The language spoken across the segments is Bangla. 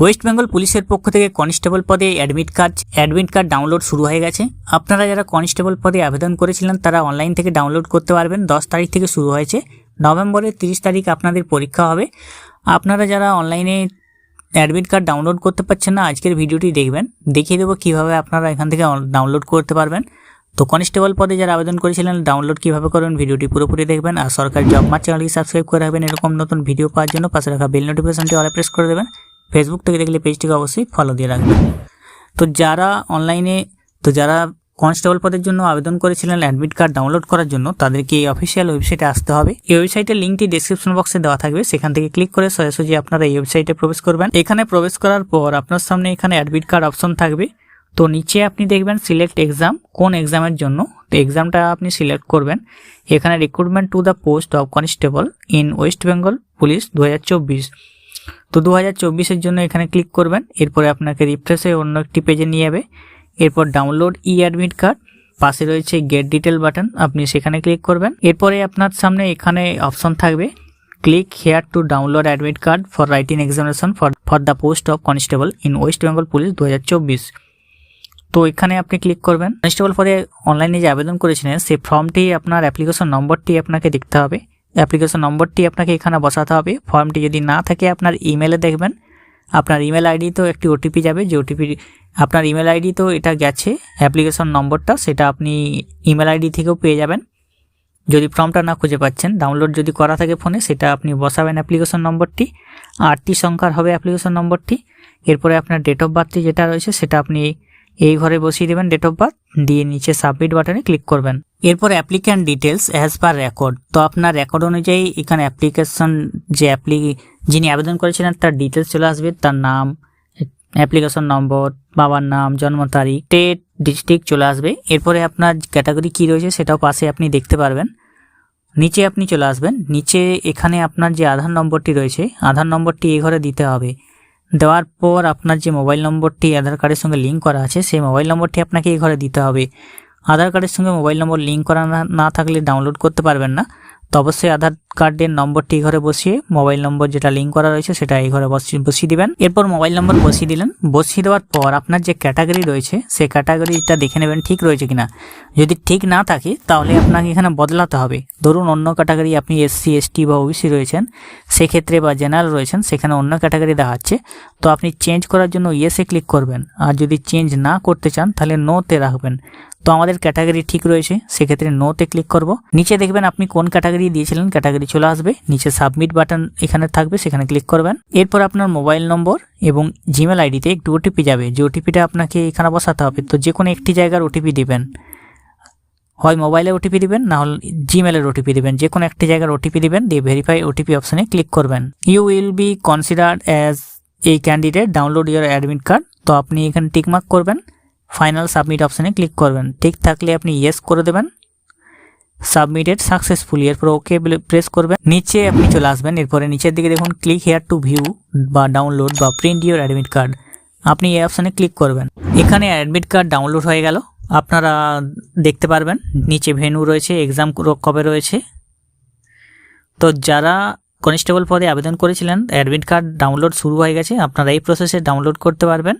ওয়েস্ট বেঙ্গল পুলিশের পক্ষ থেকে কনস্টেবল পদে admit card admit card download শুরু হয়ে গেছে। আপনারা যারা কনস্টেবল পদে আবেদন করেছিলেন, তারা অনলাইন থেকে ডাউনলোড করতে পারবেন। দশ তারিখ থেকে শুরু হয়েছে। নভেম্বরের তিরিশ তারিখ আপনাদের পরীক্ষা হবে। আপনারা যারা অনলাইনে অ্যাডমিট কার্ড ডাউনলোড করতে পারছেন না, আজকের ভিডিওটি দেখবেন। দেখিয়ে দেবো কীভাবে আপনারা এখান থেকে ডাউনলোড করতে পারবেন। তো কনস্টেবল পদে যারা আবেদন করেছিলেন ডাউনলোড কীভাবে করবেন, ভিডিওটি পুরোপুরি দেখবেন। আর সরকারি জব মার্চ চ্যানেলটি সাবস্ক্রাইব করে রাখবেন। এরকম নতুন ভিডিও পাওয়ার জন্য পাশে রাখা বেল নোটিফিকেশনটি অল প্রেস করে দেবেন। ফেসবুক থেকে দেখলে পেজটিকে অবশ্যই ফলো দিয়ে রাখবেন। তো যারা অনলাইনে তো যারা কনস্টেবল পদের জন্য আবেদন করেছিলেন অ্যাডমিট কার্ড ডাউনলোড করার জন্য, তাদেরকে এই অফিসিয়াল ওয়েবসাইটে আসতে হবে। এই ওয়েবসাইটের লিঙ্কটি ডিসক্রিপশন বক্সে দেওয়া থাকবে। সেখান থেকে ক্লিক করে সোজাসুজি আপনারা এই ওয়েবসাইটে প্রবেশ করবেন। এখানে প্রবেশ করার পর আপনার সামনে এখানে অ্যাডমিট কার্ড অপশন থাকবে। তো নিচে আপনি দেখবেন সিলেক্ট এক্সাম কোন এক্সামের জন্য। তো এক্সামটা আপনি সিলেক্ট করবেন। এখানে recruitment to the post of constable in West Bengal police দু হাজার চব্বিশ। তো দু হাজার জন্য এখানে ক্লিক করবেন। এরপরে আপনাকে রিফ্রেশ অন্য একটি পেজে নিয়ে যাবে। এরপর ডাউনলোড ই অ্যাডমিট কার্ড পাশে রয়েছে গেট ডিটেল বাটন আপনি সেখানে ক্লিক করবেন। এরপরে আপনার সামনে এখানে অপশন থাকবে। Click here to download admit card for writing examination for for the post of constable in West Bengal police দু হাজার চব্বিশ। তো এখানে আপনি ক্লিক করবেন। কনস্টেবল পদে অনলাইনে যে আবেদন করেছিলেন সেই ফর্মটি আপনার অ্যাপ্লিকেশন নম্বরটি আপনাকে দেখতে হবে। অ্যাপ্লিকেশন নম্বরটি আপনাকে এখানে বসাতে হবে। ফর্মটি যদি না থাকে, আপনার ইমেলে দেখবেন। আপনার ইমেল আইডি তো একটি ওটিপি যাবে, যে ওটিপি আপনার ইমেল আইডি তো এটা গেছে, অ্যাপ্লিকেশন নম্বরটা, সেটা আপনি ইমেল আইডি থেকেও পেয়ে যাবেন। যদি ফর্মটা না খুঁজে পাচ্ছেন, ডাউনলোড যদি করা থাকে ফোনে, সেটা আপনি বসাবেন অ্যাপ্লিকেশন নম্বরটি। আটটি সংখ্যার হবে অ্যাপ্লিকেশন নম্বরটি। এরপরে আপনার ডেট অফ বার্থটি যেটা রয়েছে, সেটা আপনি এই ঘরে বসিয়ে দেবেন ডেট অফ বার্থ দিয়ে নিচে সাবমিট বাটনে ক্লিক করবেন। এরপর applicant details as per record তো আপনার রেকর্ড অনুযায়ী এখানে অ্যাপ্লিকেশন যে অ্যাপ্লি যিনি আবেদন করেছিলেন তার ডিটেলস চলে আসবে। তার নাম অ্যাপ্লিকেশন নম্বর বাবার নাম, জন্ম তারিখ স্টেট ডিস্ট্রিক্ট চলে আসবে। এরপরে আপনার ক্যাটাগরি কী রয়েছে সেটাও পাশে আপনি দেখতে পারবেন। নিচে আপনি চলে আসবেন। নিচে এখানে আপনার যে আধার নম্বরটি রয়েছে, আধার নম্বরটি এ ঘরে দিতে হবে। দেওয়ার পর আপনার যে মোবাইল নম্বরটি আধার কার্ডের সঙ্গে লিঙ্ক করা আছে, সেই মোবাইল নম্বরটি আপনাকে এই ঘরে দিতে হবে। আধার কার্ডের সঙ্গে মোবাইল নম্বর লিঙ্ক করা না- থাকলে ডাউনলোড করতে পারবেন না। তো অবশ্যই আধার কার্ডের নম্বরটি ঘরে বসিয়ে মোবাইল নম্বর যেটা লিঙ্ক করা রয়েছে সেটা এই ঘরে বসিয়ে বসিয়ে দিবেন। এরপর মোবাইল নম্বর বসিয়ে দিলেন। বসিয়ে দেওয়ার পর আপনার যে ক্যাটাগরি রয়েছে সেই ক্যাটাগরিটা দেখে নেবেন ঠিক রয়েছে কিনা। যদি ঠিক না থাকে তাহলে আপনাকে এখানে বদলাতে হবে। ধরুন অন্য ক্যাটাগরি আপনি এসসি এসটি বা ওবিসি রয়েছেন, সেক্ষেত্রে বা জেনারেল রয়েছেন, সেখানে অন্য ক্যাটাগরি দেখাচ্ছে। তো আপনি চেঞ্জ করার জন্য ইয়েসে ক্লিক করবেন। আর যদি চেঞ্জ না করতে চান তাহলে নোতে রাখবেন। তো আমাদের ক্যাটাগরি ঠিক রয়েছে, সেক্ষেত্রে নোতে ক্লিক করব। নিচে দেখবেন আপনি কোন ক্যাটাগরি দিয়েছিলেন ক্যাটাগরি চলে আসবে। নিচে সাবমিট বাটন এখানে থাকবে, সেখানে ক্লিক করবেন। এরপর আপনার মোবাইল নম্বর এবং জিমেল আইডিতে একটু ওটিপি যাবে। যে ওটিপিটা আপনাকে এখানে বসাতে হবে, তো যে কোনো একটি জায়গার ওটিপি দিবেন। হয় মোবাইলে ওটিপি দিবেন, না হলে জিমেলের ওটিপি দিবেন। যে কোনো একটি জায়গার ওটিপি দিবেন, দিয়ে ভেরিফাই ওটিপি অপশানে ক্লিক করবেন। You will be considered as এই candidate download your admit card তো আপনি এখানে টিকমার্ক করবেন। ফাইনাল সাবমিট অপশানে ক্লিক করবেন। ঠিক থাকলে আপনি ইয়েস করে দেবেন। সাবমিটেড সাকসেসফুলি এরপর ওকে প্রেস করবেন। নিচে আপনি চলে আসবেন। এরপরে নিচের দিকে দেখুন ক্লিক হেয়ার টু ভিউ বা ডাউনলোড বা প্রিন্ট ইউর অ্যাডমিট কার্ড আপনি এই অপশানে ক্লিক করবেন। এখানে অ্যাডমিট কার্ড ডাউনলোড হয়ে গেল। আপনারা দেখতে পারবেন, নিচে ভেনু রয়েছে এক্সাম কবে রয়েছে। তো যারা কনস্টেবল পদে আবেদন করেছিলেন অ্যাডমিট কার্ড ডাউনলোড শুরু হয়ে গেছে, আপনারা এই প্রসেসে ডাউনলোড করতে পারবেন।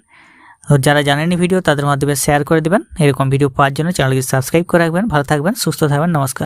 যারা জানেনি ভিডিও, তাদের মাধ্যমে শেয়ার করে দেবেন। এরকম ভিডিও পাওয়ার জন্য চ্যানেলকে সাবস্ক্রাইব করে রাখবেন। ভালো থাকবেন, সুস্থ থাকবেন, নমস্কার।